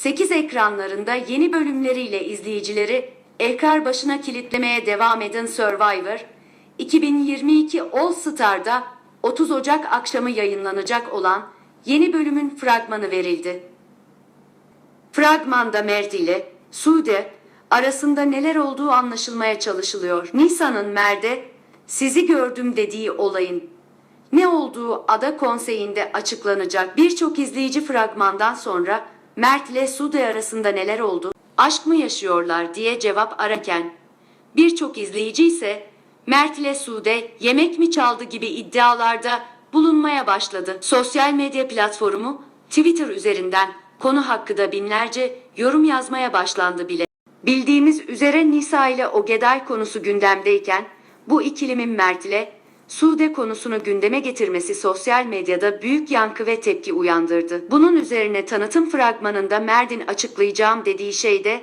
8 ekranlarında yeni bölümleriyle izleyicileri ekran başına kilitlemeye devam eden Survivor, 2022 All Star'da 30 Ocak akşamı yayınlanacak olan yeni bölümün fragmanı verildi. Fragmanda Mert ile Sude arasında neler olduğu anlaşılmaya çalışılıyor. Nisa'nın Mert'e sizi gördüm dediği olayın ne olduğu ada konseyinde açıklanacak. Birçok izleyici fragmandan sonra Mert ile Sude arasında neler oldu, aşk mı yaşıyorlar diye cevap ararken birçok izleyici ise Mert ile Sude yemek mi çaldı gibi iddialarda bulunmaya başladı. Sosyal medya platformu Twitter üzerinden konu hakkında binlerce yorum yazmaya başlandı bile. Bildiğimiz üzere Nisa ile Ogeday konusu gündemdeyken bu ikilimin Mert ile Sude konusunu gündeme getirmesi sosyal medyada büyük yankı ve tepki uyandırdı. Bunun üzerine tanıtım fragmanında Mert'in açıklayacağım dediği şey de